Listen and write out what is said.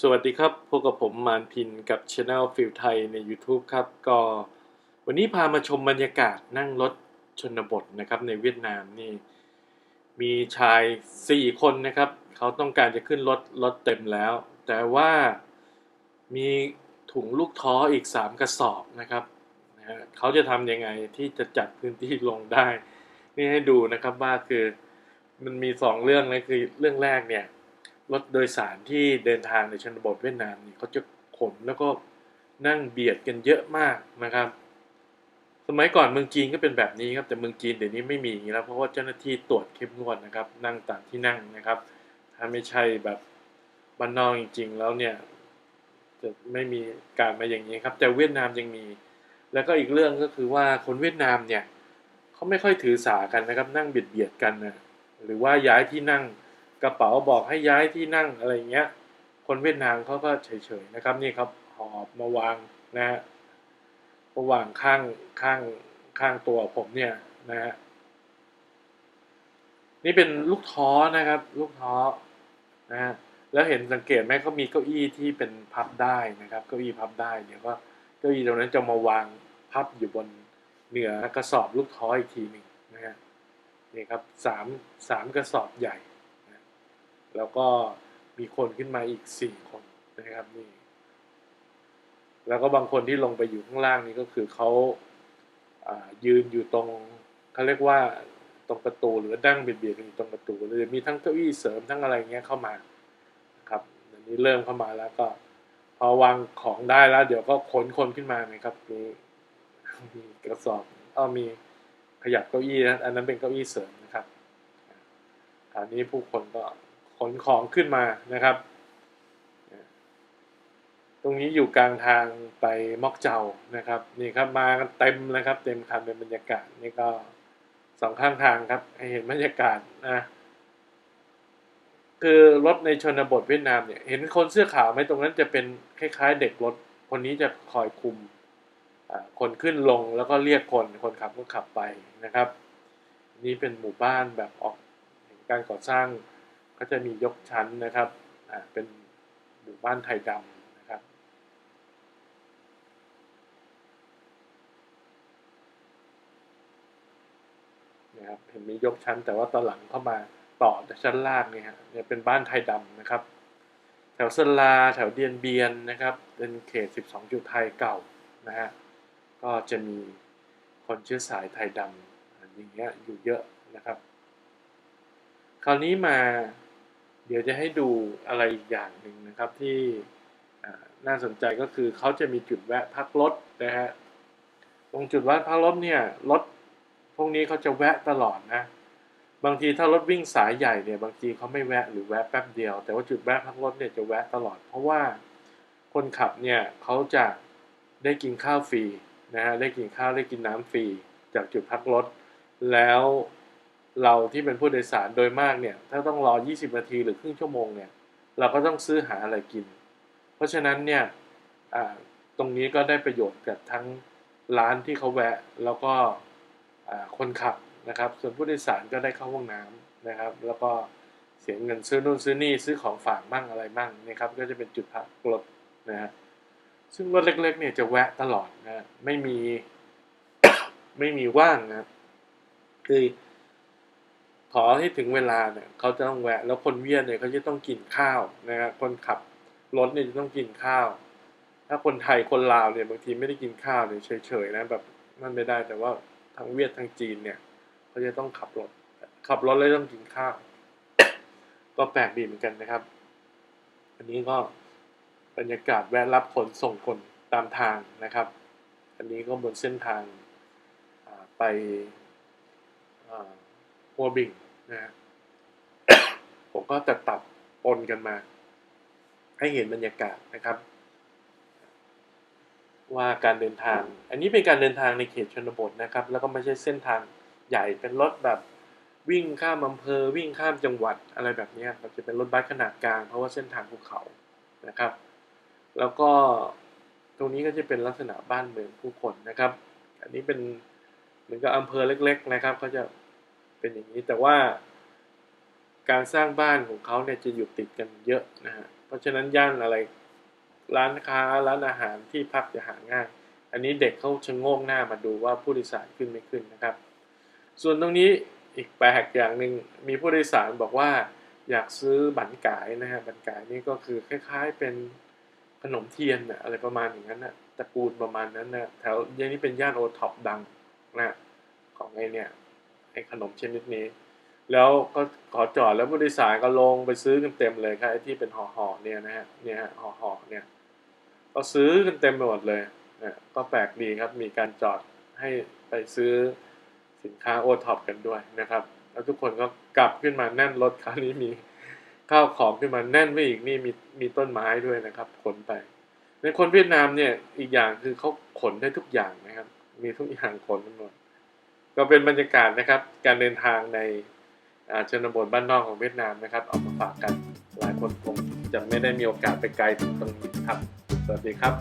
สวัสดีครับ พบกับผมมานพินกับช anel ฟิลไทยใน YouTube ครับ ก็วันนี้พามาชมบรรยากาศนั่งรถชนบทนะครับในเวียดนามนี่ มีชาย 4 คนนะครับ เขาต้องการจะขึ้นรถรถเต็มแล้ว แต่ว่ามีถุงลูกท้ออีก 3 กระสอบนะครับนะฮะเขาจะทำยังไงที่จะจัดพื้นที่ลงได้ นี่ให้ดูนะครับว่าคือมันมี 2 เรื่องนะคือเรื่องแรกเนี่ย รถโดยสารที่เดินทางในชนบทเวียดนามนี่เขาจะขนแล้วก็นั่งเบียดกันเยอะมากนะครับ สมัยก่อนเมืองจีนก็เป็นแบบนี้ครับแต่เมืองจีนเดี๋ยวนี้ไม่มีอย่างนี้แล้วเพราะว่าเจ้าหน้าที่ตรวจเข้มงวดนะครับ นั่งตางที่นั่งนะครับ ถ้าไม่ใช่แบบบ้านนอกจริง ๆ แล้วเนี่ยจะไม่มีการมาอย่างนี้ครับ แต่เวียดนามยังมี แล้วก็อีกเรื่องก็คือว่าคนเวียดนามเนี่ยเขาไม่ค่อยถือสากันนะครับ นั่งเบียดเบียดกันนะหรือว่าย้ายที่นั่ง กระเป๋าบอกให้ย้ายที่นั่งอะไรเงี้ย คนเวียดนามเขาก็เฉยๆนะครับนี่ครับหอบมาวางนะฮะมาวางข้างข้างข้างตัวผมเนี่ยนะฮะนี่เป็นลูกท้อนะครับ ลูกท้อนะฮะแล้วเห็นสังเกตไหมเขามีเก้าอี้ที่เป็นพับได้นะครับ เก้าอี้พับได้เดี๋ยวก็เก้าอี้ตรงนั้นจะมาวางพับอยู่บนเหนือกระสอบลูกท้ออีกทีหนึ่งนะฮะนี่ครับสามสามกระสอบใหญ่ แล้วก็มีคนขึ้นมาอีกสี่คนนะครับนี่ แล้วก็บางคนที่ลงไปอยู่ข้างล่างนี่ก็คือเขาอ่ายืนอยู่ตรงเขาเรียกว่าตรงประตูหรือดั้งเบียดๆกันอยู่ตรงประตูเลยมีทั้งเก้าอี้เสริมทั้งอะไรเงี้ยเข้ามาครับอันนี้เริ่มเข้ามาแล้วก็ พอวางของได้แล้ว เดี๋ยวก็ขนคนขึ้นมานะครับมีมีกระสอบอ้อมีขยับเก้าอี้นะอันนั้นเป็นเก้าอี้เสริมนะครับคราวนี้ผู้คนก็ ขนของขึ้นมานะครับ ตรงนี้อยู่กลางทางไปมอกเจ้านะครับนี่ครับมากันเต็มเลยครับ เต็มคันเป็นบรรยากาศนี่ก็สองข้างทางครับ ให้เห็นบรรยากาศนะคือรถในชนบทเวียดนามเนี่ยเห็นคนเสื้อขาวไหมตรงนั้นจะเป็นคล้าย ๆ เด็กรถคนนี้จะคอยคุมคนขึ้นลงแล้วก็เรียกคนคนขับก็ขับไปนะครับ นี่เป็นหมู่บ้านแบบออกการก่อสร้าง ก็จะมียกชั้นนะครับเป็นหมู่บ้านไทยดำนะครับ นะครับ เห็นมียกชั้นแต่ว่าตอนหลังเข้ามาต่อชั้นล่างเนี่ยฮะเนี่ยเป็นบ้านไทยดำนะครับ แถวเซลาแถวเดียนเบียนนะครับ เป็นเขต 12 จุดไทยเก่านะฮะ ก็จะมีคนเชื้อสายไทยดำอย่างเงี้ยอยู่เยอะนะครับ คราวนี้มา เดี๋ยวจะให้ดูอะไรอีกอย่างหนึ่งนะครับที่น่าสนใจก็คือเขาจะมีจุดแวะพักรถนะฮะตรงจุดแวะพักรถเนี่ยรถพวกนี้เขาจะแวะตลอดนะ บางทีถ้ารถวิ่งสายใหญ่เนี่ยบางทีเขาไม่แวะหรือแวะแป๊บเดียว แต่ว่าจุดแวะพักรถเนี่ยจะแวะตลอด เพราะว่าคนขับเนี่ยเขาจะได้กินข้าวฟรีนะฮะได้กินข้าวได้กินน้ำฟรีจากจุดพักรถแล้ว เราที่เป็นผู้โดยสารโดยมากเนี่ย ถ้าต้องรอ 20 นาทีหรือครึ่งชั่วโมงเนี่ย เราก็ต้องซื้อหาอะไรกิน เพราะฉะนั้นเนี่ยตรงนี้ก็ได้ประโยชน์กับทั้งร้านที่เขาแวะ แล้วก็คนขับนะครับ ส่วนผู้โดยสารก็ได้เข้าห้องน้ำนะครับ แล้วก็เสียเงินซื้อนู่นซื้อนี่ซื้อของฝากมั่งอะไรมั่งนะครับ ก็จะเป็นจุดพักรถนะฮะซึ่งรถเล็กๆเนี่ยจะแวะตลอดนะไม่มีไม่มีว่างนะคือ ขอให้ถึงเวลาเนี่ยเขาจะต้องแวะ แล้วคนเวียดเนี่ยเขาจะต้องกินข้าวนะครับคนขับรถเนี่ยจะต้องกินข้าว ถ้าคนไทยคนลาวเนี่ยบางทีไม่ได้กินข้าวเนี่ยเฉยๆนะแบบนั่นไม่ได้แต่ว่าทางเวียดทางจีนเนี่ยเขาจะต้องขับรถ ขับรถแล้วต้องกินข้าว ก็แปลกดีเหมือนกันนะครับ อันนี้ก็บรรยากาศแวะรับคนส่งคนตามทางนะครับ อันนี้ก็บนเส้นทางไปหัวบิง นะผมก็ตัดตัดปนกันมา ให้เห็นบรรยากาศนะครับ ว่าการเดินทาง อันนี้เป็นการเดินทางในเขตชนบทนะครับ แล้วก็ไม่ใช่เส้นทางใหญ่เป็นรถแบบวิ่งข้ามอำเภอวิ่งข้ามจังหวัดอะไรแบบนี้มันจะเป็นรถบัสขนาดกลางเพราะว่าเส้นทางภูเขานะครับ แล้วก็ตรงนี้ก็จะเป็นลักษณะบ้านเมืองผู้คนนะครับ อันนี้เป็นเหมือนกับอำเภอเล็ก ๆ นะครับเขาจะ เป็นอย่างนี้แต่ว่าการสร้างบ้านของเขาเนี่ยจะอยู่ติดกันเยอะนะฮะเพราะฉะนั้นย่านอะไรร้านค้าร้านอาหารที่พักจะหาง่าย อันนี้เด็กเขาชะโงงหน้ามาดูว่าผู้โดยสารขึ้นไม่ขึ้นนะครับ ส่วนตรงนี้อีกแปลกอย่างหนึ่งมีผู้โดยสารบอกว่าอยากซื้อบันกายนะฮะบันกายนี่ก็คือคล้ายๆเป็นขนมเทียนนะอะไรประมาณอย่างนั้นนะตระกูลประมาณนั้นนะแถวย่านนี้เป็นย่านโอท็อปดังนะของไอเนี่ย ไอขนมชนิดนี้ แล้วก็ขอจอดแล้วผู้โดยสารก็ลงไปซื้อกันเต็มเลยครับไอ้ที่เป็นห่อๆเนี่ยนะฮะเนี่ยฮะห่อๆเนี่ยก็ซื้อกันเต็มไปหมดเลยนะก็แปลกดีครับมีการจอดให้ไปซื้อสินค้าโอท็อปกันด้วยนะครับ แล้วทุกคนก็กลับขึ้นมาแน่นรถคราวนี้มีข้าวของขึ้นมาแน่นไปอีกนี่มีมีต้นไม้ด้วยนะครับ ขนไป ในคนเวียดนามเนี่ยอีกอย่างคือเขาขนได้ทุกอย่างนะครับ มีทุกอย่างขนทั้งหมด ก็เป็นบรรยากาศนะครับ การเดินทางในชนบทบ้านนอกของเวียดนามนะครับเอามาฝากกันหลายคนคงจะไม่ได้มีโอกาสไปไกลถึงตรงนี้ครับ สวัสดีครับ